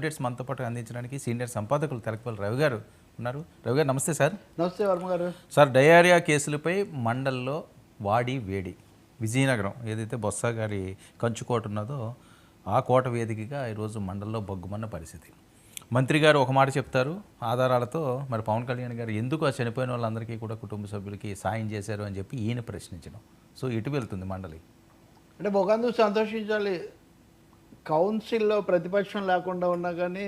Updates మనతో పాటు అందించడానికి సీనియర్ సంపాదకులు తెలకపల్లి రవి గారు ఉన్నారు. రవి గారు నమస్తే సార్. నమస్తే వర్మ గారు. సార్ డయేరియా కేసులపై మండల్లో వాడి వేడి విజయనగరం ఏదైతే బొత్స గారి కంచుకోట ఉన్నదో ఆ కోట వేదికగా ఈరోజు మండల్లో బొగ్గుమన్న పరిస్థితి. మంత్రి గారు ఒక మాట చెప్తారు ఆధారాలతో మరి పవన్ కళ్యాణ్ గారు ఎందుకు ఆ చనిపోయిన వాళ్ళందరికీ కూడా కుటుంబ సభ్యులకి సాయం చేశారు అని చెప్పి ఈయన ప్రశ్నించడం. సో ఇటు వెళ్తుంది మండలి. అంటే ఒకందుకు సంతోషించాలి. కౌన్సిల్లో ప్రతిపక్షం లేకుండా ఉన్నా కానీ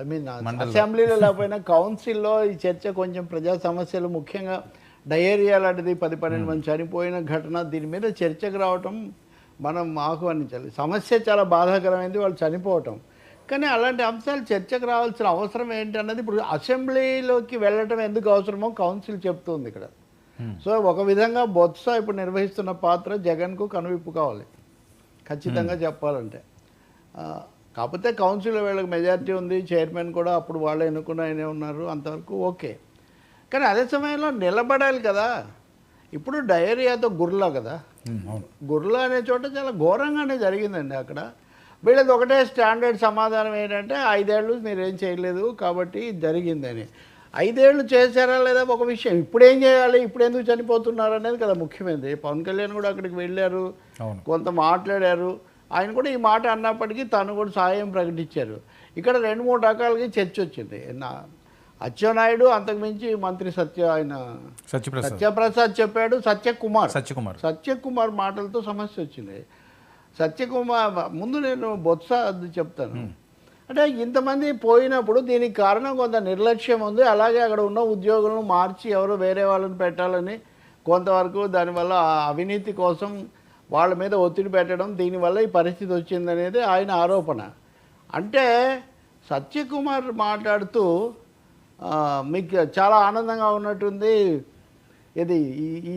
ఐ మీన్ అసెంబ్లీలో లేకపోయినా కౌన్సిల్లో ఈ చర్చ కొంచెం ప్రజా సమస్యలు ముఖ్యంగా డయేరియా లాంటిది పది పన్నెండు మంది చనిపోయిన ఘటన దీని మీద చర్చకు రావటం మనం ఆహ్వానించాలి. సమస్య చాలా బాధాకరమైంది వాళ్ళు చనిపోవటం. కానీ అలాంటి అంశాలు చర్చకు రావాల్సిన అవసరం ఏంటి అన్నది ఇప్పుడు అసెంబ్లీలోకి వెళ్ళటం ఎందుకు అవసరమో కౌన్సిల్ చెప్తుంది ఇక్కడ. సో ఒక విధంగా బొత్స ఇప్పుడు నిర్వహిస్తున్న పాత్ర జగన్కు కనువిప్పు కావాలి. ఖచ్చితంగా చెప్పాలంటే. కాకపోతే కౌన్సిల్ వీళ్ళకి మెజారిటీ ఉంది చైర్మన్ కూడా అప్పుడు వాళ్ళు ఎన్నుకున్న ఆయనే ఉన్నారు అంతవరకు ఓకే. కానీ అదే సమయంలో నిలబడాలి కదా. ఇప్పుడు డయేరియాతో గుర్లా కదా. గుర్లా అనే చోట చాలా ఘోరంగానే జరిగిందండి అక్కడ. వీళ్ళది ఒకటే స్టాండర్డ్ సమాధానం ఏంటంటే ఐదేళ్ళు మీరేం చేయలేదు కాబట్టి జరిగిందని. ఐదేళ్ళు చేశారా లేదా ఒక విషయం. ఇప్పుడు ఏం చేయాలి ఇప్పుడు ఎందుకు చనిపోతున్నారు అనేది కదా ముఖ్యమైనది. పవన్ కళ్యాణ్ కూడా అక్కడికి వెళ్ళారు. కొంత మాట్లాడారు. ఆయన కూడా ఈ మాట అన్నప్పటికీ తను కూడా సాయం ప్రకటించారు. ఇక్కడ రెండు మూడు రకాలుగా చర్చ వచ్చింది. నా అచ్చెన్నాయుడు అంతకుమించి మంత్రి సత్య ఆయన సత్యప్రసాద్. సత్యప్రసాద్ చెప్పాడు సత్యకుమార్. సత్యకుమార్. సత్యకుమార్ మాటలతో సమస్య వచ్చింది. సత్యకుమార్ ముందు నేను బొత్స అది చెప్తాను. అంటే ఇంతమంది పోయినప్పుడు దీనికి కారణం కొంత నిర్లక్ష్యం ఉంది. అలాగే అక్కడ ఉన్న ఉద్యోగులను మార్చి ఎవరో వేరే వాళ్ళని పెట్టాలని కొంతవరకు దానివల్ల ఆ అవినీతి కోసం వాళ్ళ మీద ఒత్తిడి పెట్టడం దీనివల్ల ఈ పరిస్థితి వచ్చిందనేది ఆయన ఆరోపణ. అంటే సత్యకుమార్ మాట్లాడుతూ మీకు చాలా ఆనందంగా ఉన్నట్టుంది. ఇది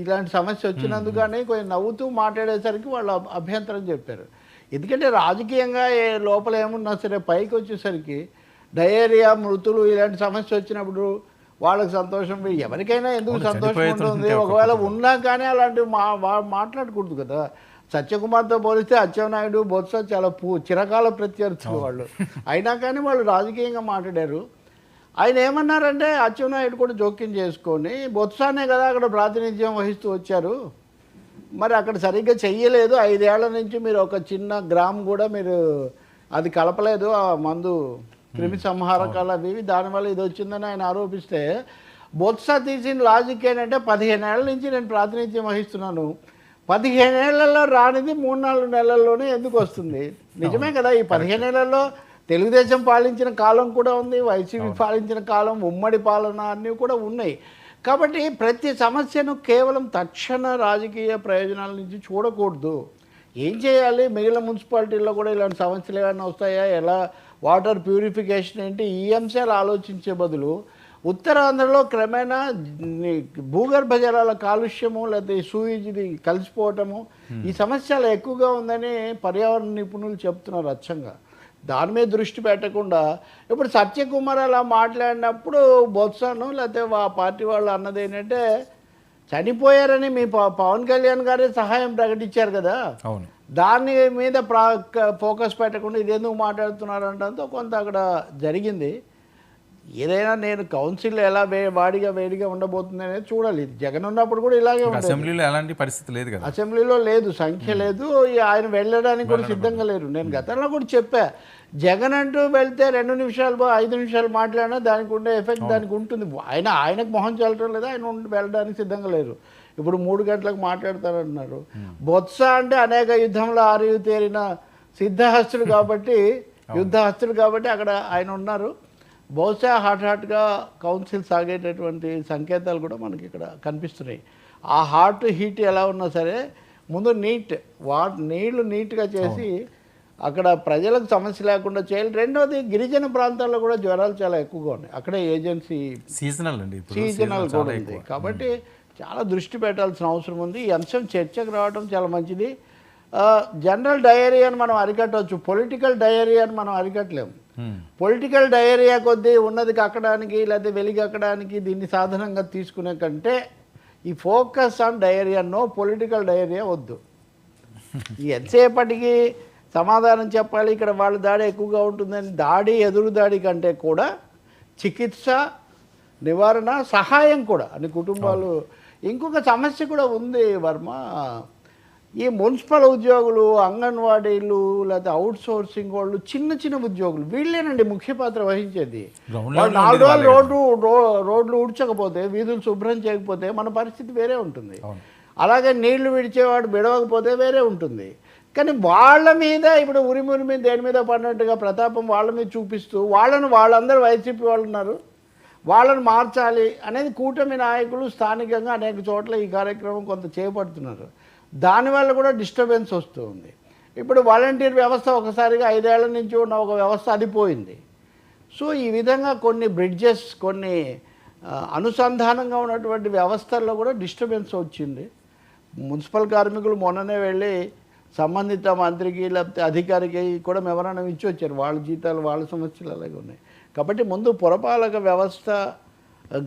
ఇలాంటి సమస్య వచ్చినందుకు కానీ కొంచెం నవ్వుతూ మాట్లాడేసరికి వాళ్ళు అభ- అభ్యంతరం చెప్పారు. ఎందుకంటే రాజకీయంగా ఏ లోపల ఏమున్నా సరే పైకి వచ్చేసరికి డయేరియా మృతులు ఇలాంటి సమస్య వచ్చినప్పుడు వాళ్ళకి సంతోషం ఎవరికైనా ఎందుకు సంతోషం ఉంటుంది? ఉంటే ఒక ఒకవేళ ఉన్నా కానీ అలాంటివి మా మాట్లాడకూడదు కదా. సత్యకుమార్తో పోలిస్తే అచ్చెన్నాయుడు బొత్స చాలా పూ చిరకాల ప్రత్యర్థులు వాళ్ళు. అయినా కానీ వాళ్ళు రాజకీయంగా మాట్లాడారు. ఆయన ఏమన్నారంటే అచ్చెన్నాయుడు కూడా జోక్యం చేసుకొని బొత్సానే కదా అక్కడ ప్రాతినిధ్యం వహిస్తూ వచ్చారు. మరి అక్కడ సరిగ్గా చెయ్యలేదు. ఐదేళ్ళ నుంచి మీరు ఒక చిన్న గ్రామ్ కూడా మీరు అది కలపలేదు. ఆ మందు క్రిమి సంహారకాలు అవి ఇవి దానివల్ల ఇది వచ్చిందని ఆయన ఆరోపిస్తే బొత్స తీసిన లాజిక్ ఏంటంటే పదిహేను ఏళ్ళ నుంచి నేను ప్రాతినిధ్యం వహిస్తున్నాను. పదిహేను ఏళ్ళలో రానిది మూడు నాలుగు నెలల్లోనే ఎందుకు వస్తుంది? నిజమే కదా ఈ పదిహేను ఏళ్ళలో తెలుగుదేశం పాలించిన కాలం కూడా ఉంది వైసీపీ పాలించిన కాలం ఉమ్మడి పాలన అన్నీ కూడా ఉన్నాయి. కాబట్టి ప్రతి సమస్యను కేవలం తక్షణ రాజకీయ ప్రయోజనాల నుంచి చూడకూడదు. ఏం చేయాలి? మిగిలిన మున్సిపాలిటీల్లో కూడా ఇలాంటి సమస్యలు ఏమైనా వస్తాయా? ఎలా వాటర్ ప్యూరిఫికేషన్ ఏంటి? ఈ అంశాలు ఆలోచించే బదులు ఉత్తరాంధ్రలో క్రమేణా భూగర్భ జలాల కాలుష్యము లేకపోతే సూయిది కలిసిపోవటము ఈ సమస్యలు ఎక్కువగా ఉందని పర్యావరణ నిపుణులు చెప్తున్నారు అచ్చంగా. దాని మీద దృష్టి పెట్టకుండా ఇప్పుడు సత్యకుమార్ అలా మాట్లాడినప్పుడు బొత్సను లేకపోతే ఆ పార్టీ వాళ్ళు అన్నది ఏంటంటే చనిపోయారని మీ ప- పవన్ కళ్యాణ్ గారే సహాయం ప్రకటించారు కదా. అవును. దాని మీద ప్రా ఫోకస్ పెట్టకుండా ఇది ఎందుకు మాట్లాడుతున్నారు అంటంతో కొంత అక్కడ జరిగింది. ఏదైనా నేను కౌన్సిల్ ఎలా వే వాడిగా వేడిగా ఉండబోతుంది అనేది చూడాలి. జగన్ ఉన్నప్పుడు కూడా ఇలాగే అసెంబ్లీలో ఎలాంటి పరిస్థితి లేదు కదా. అసెంబ్లీలో లేదు సంఖ్య లేదు ఆయన వెళ్ళడానికి కూడా సిద్ధంగా లేరు. నేను గతంలో కూడా చెప్పా జగన్ అంటూ వెళ్తే రెండు నిమిషాలు ఐదు నిమిషాలు మాట్లాడినా దానికి ఉండే ఎఫెక్ట్ దానికి ఉంటుంది. ఆయన ఆయనకు మొహం చల్లటం లేదు ఆయన ఉండి వెళ్ళడానికి సిద్ధంగా లేరు. ఇప్పుడు మూడు గంటలకు మాట్లాడతారంటున్నారు బొత్స అంటే అనేక యుద్ధంలో ఆరియు తేరిన సిద్ధహస్తుడు కాబట్టి యుద్ధహస్తుడు కాబట్టి అక్కడ ఆయన ఉన్నారు. బహుశా హాట్ హాట్గా కౌన్సిల్ సాగేటటువంటి సంకేతాలు కూడా మనకి ఇక్కడ కనిపిస్తున్నాయి. ఆ హాట్ హీట్ ఎలా ఉన్నా సరే ముందు నీట్ వా నీళ్ళు నీట్గా చేసి అక్కడ ప్రజలకు సమస్య లేకుండా చేయాలి. రెండోది గిరిజన ప్రాంతాల్లో కూడా జ్వరాలు చాలా ఎక్కువగా ఉన్నాయి. అక్కడే ఏజెన్సీ సీజనల్ అండి సీజనల్ కూడా ఉంది. కాబట్టి చాలా దృష్టి పెట్టాల్సిన అవసరం ఉంది. ఈ అంశం చర్చకు రావడం చాలా మంచిది. జనరల్ డయేరియాని మనం అరికట్టవచ్చు. పొలిటికల్ డయేరియాని మనం అరికట్టలేము. పొలిటికల్ డయేరియా కొద్దీ ఉన్నది కక్కడానికి లేకపోతే వెలిగక్కడానికి దీన్ని సాధనంగా తీసుకునే కంటే ఈ focus on diarrhoea no political diarrhoea వద్దు. ఈ ఎంతసేపటికి సమాధానం చెప్పాలి ఇక్కడ వాళ్ళ దాడి ఎక్కువగా ఉంటుందని దాడి ఎదురు దాడి కంటే కూడా చికిత్స నివారణ సహాయం కూడా. అన్ని కుటుంబాలు. ఇంకొక సమస్య కూడా ఉంది వర్మ. ఈ మున్సిపల్ ఉద్యోగులు అంగన్వాడీలు లేకపోతే అవుట్ సోర్సింగ్ వాళ్ళు చిన్న చిన్న ఉద్యోగులు వీళ్ళేనండి ముఖ్య పాత్ర వహించేది. నాలుగు రోజులు రోడ్డు రో- రోడ్లు ఉడ్చకపోతే వీధులు శుభ్రం చేయకపోతే మన పరిస్థితి వేరే ఉంటుంది. అలాగే నీళ్ళు విడిచేవాడు విడవకపోతే వేరే ఉంటుంది. కానీ వాళ్ళ మీద ఇప్పుడు ఉరిమి ఉరిమి దేని మీద పడినట్టుగా ప్రతాపం వాళ్ళ మీద చూపిస్తూ వాళ్ళను వాళ్ళందరూ వైసీపీ వాళ్ళు ఉన్నారు. వాళ్ళని మార్చాలి అనేది కూటమి నాయకులు స్థానికంగా అనేక చోట్ల ఈ కార్యక్రమం కొంత చేపడుతున్నారు. దానివల్ల కూడా డిస్టర్బెన్స్ వస్తూ ఉంది ఇప్పుడు వాలంటీర్ వ్యవస్థ ఒకసారిగా ఐదేళ్ళ నుంచి ఉన్న ఒక వ్యవస్థ అది పోయింది సో ఈ విధంగా కొన్ని బ్రిడ్జెస్ కొన్ని అనుసంధానంగా ఉన్నటువంటి వ్యవస్థల్లో కూడా డిస్టర్బెన్స్ వచ్చింది. మున్సిపల్ కార్మికులు మొన్ననే వెళ్ళి సంబంధిత మంత్రికి లేకపోతే అధికారికి కూడా మెమరాండం ఇచ్చి వచ్చారు. వాళ్ళ జీతాలు వాళ్ళ సమస్యలు అలాగే ఉన్నాయి. కాబట్టి ముందు పురపాలక వ్యవస్థ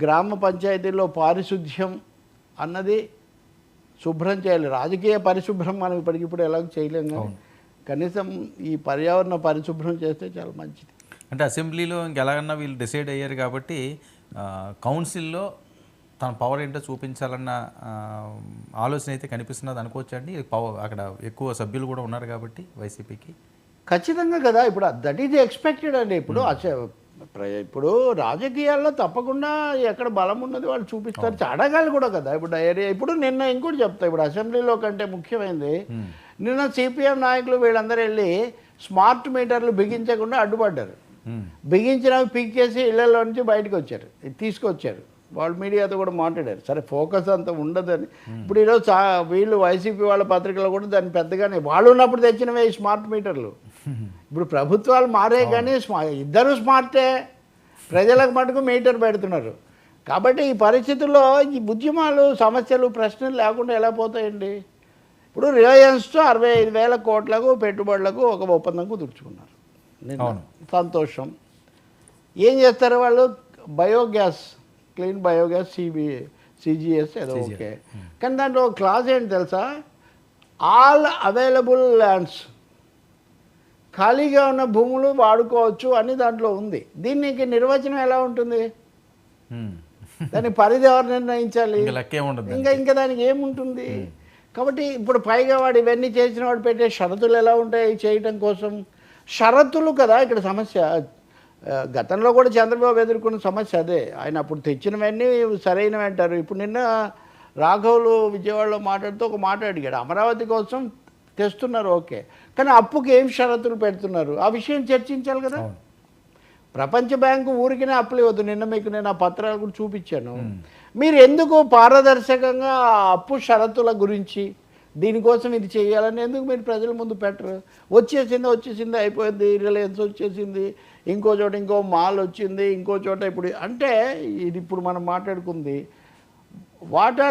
గ్రామ పంచాయతీల్లో పారిశుద్ధ్యం అన్నది శుభ్రం చేయాలి. రాజకీయ పరిశుభ్రం మనం ఇప్పటికిప్పుడు ఎలాగో చేయలేం కానీ కనీసం ఈ పర్యావరణ పరిశుభ్రం చేస్తే చాలా మంచిది. అంటే అసెంబ్లీలో ఇంకెలాగన్నా వీళ్ళు డిసైడ్ అయ్యారు కాబట్టి కౌన్సిల్లో తన పవర్ ఏంటో చూపించాలన్న ఆలోచన అయితే కనిపిస్తున్నది అనుకోవచ్చా అండి. పవర్ అక్కడ ఎక్కువ సభ్యులు కూడా ఉన్నారు కాబట్టి వైసీపీకి. ఖచ్చితంగా కదా. ఇప్పుడు దట్ ఈజ్ ఎక్స్పెక్టెడ్ అండి. ఇప్పుడు ఇప్పుడు రాజకీయాల్లో తప్పకుండా ఎక్కడ బలం ఉన్నది వాళ్ళు చూపిస్తారు. అడగాలి కూడా కదా. ఇప్పుడు ఏరియా ఇప్పుడు నిన్న ఇంకోటి చెప్తా. ఇప్పుడు అసెంబ్లీలో కంటే ముఖ్యమైనది నిన్న సిపిఎం నాయకులు వీళ్ళందరూ వెళ్ళి స్మార్ట్ మీటర్లు బిగించకుండా అడ్డుపడ్డారు. బిగించినవి పీకేసి ఇళ్ళలో నుంచి బయటకు వచ్చారు. తీసుకొచ్చారు. వాళ్ళు మీడియాతో కూడా మాట్లాడారు. సరే ఫోకస్ అంత ఉండదని. ఇప్పుడు ఈరోజు చా వీళ్ళు వైసీపీ వాళ్ళ పత్రికలో కూడా దాన్ని పెద్దగానే వాళ్ళు ఉన్నప్పుడు తెచ్చినవే స్మార్ట్ మీటర్లు. ఇప్పుడు ప్రభుత్వాలు మారే కానీ ఇద్దరు స్మార్టే. ప్రజలకు మటుకు మీటర్ పెడుతున్నారు. కాబట్టి ఈ పరిస్థితుల్లో ఈ ఉద్యమాలు సమస్యలు ప్రశ్నలు లేకుండా ఎలా పోతాయండి? ఇప్పుడు రిలయన్స్తో అరవై ఐదు వేల కోట్లకు పెట్టుబడులకు ఒక ఒప్పందం కుదుర్చుకున్నారు. సంతోషం. ఏం చేస్తారు వాళ్ళు? Biogas clean biogas CB CGS ఏదో ఓకే. కానీ దాంట్లో ఒక క్లాజ్ ఏంటి తెలుసా? ఆల్ అవైలబుల్ ల్యాండ్స్ ఖాళీగా ఉన్న భూములు వాడుకోవచ్చు అని దాంట్లో ఉంది. దీనికి నిర్వచనం ఎలా ఉంటుంది. దాని పరిధి ఎవరు నిర్ణయించాలి? ఇంకా ఇంకా దానికి. ఏముంటుంది? కాబట్టి ఇప్పుడు పైగా వాడు ఇవన్నీ చేసిన వాడు పెట్టే షరతులు ఎలా ఉంటాయి చేయటం కోసం? షరతులు కదా ఇక్కడ సమస్య. గతంలో కూడా చంద్రబాబు ఎదుర్కొన్న సమస్య అదే. ఆయన అప్పుడు తెచ్చినవన్నీ సరైనవి అంటారు. ఇప్పుడు నిన్న రాఘవులు విజయవాడలో మాట్లాడుతూ ఒక మాట అడిగాడు. అమరావతి కోసం తెస్తున్నారు ఓకే. కానీ అప్పుకి ఏం షరతులు పెడుతున్నారు? ఆ విషయం చర్చించాలి కదా. ప్రపంచ బ్యాంకు ఊరికినే అప్పులు ఇవ్వద్దు. నిన్న మీకు నేను ఆ పత్రాలు కూడా చూపించాను. మీరు ఎందుకు పారదర్శకంగా అప్పు షరతుల గురించి దీనికోసం ఇది చేయాలని ఎందుకు మీరు ప్రజల ముందు పెట్టరు? వచ్చేసింది వచ్చేసింది అయిపోయింది రిలయన్స్ వచ్చేసింది ఇంకో చోట ఇంకో మాల్ వచ్చింది ఇంకో చోట ఇప్పుడు అంటే ఇది ఇప్పుడు మనం మాట్లాడుకుంది వాటర్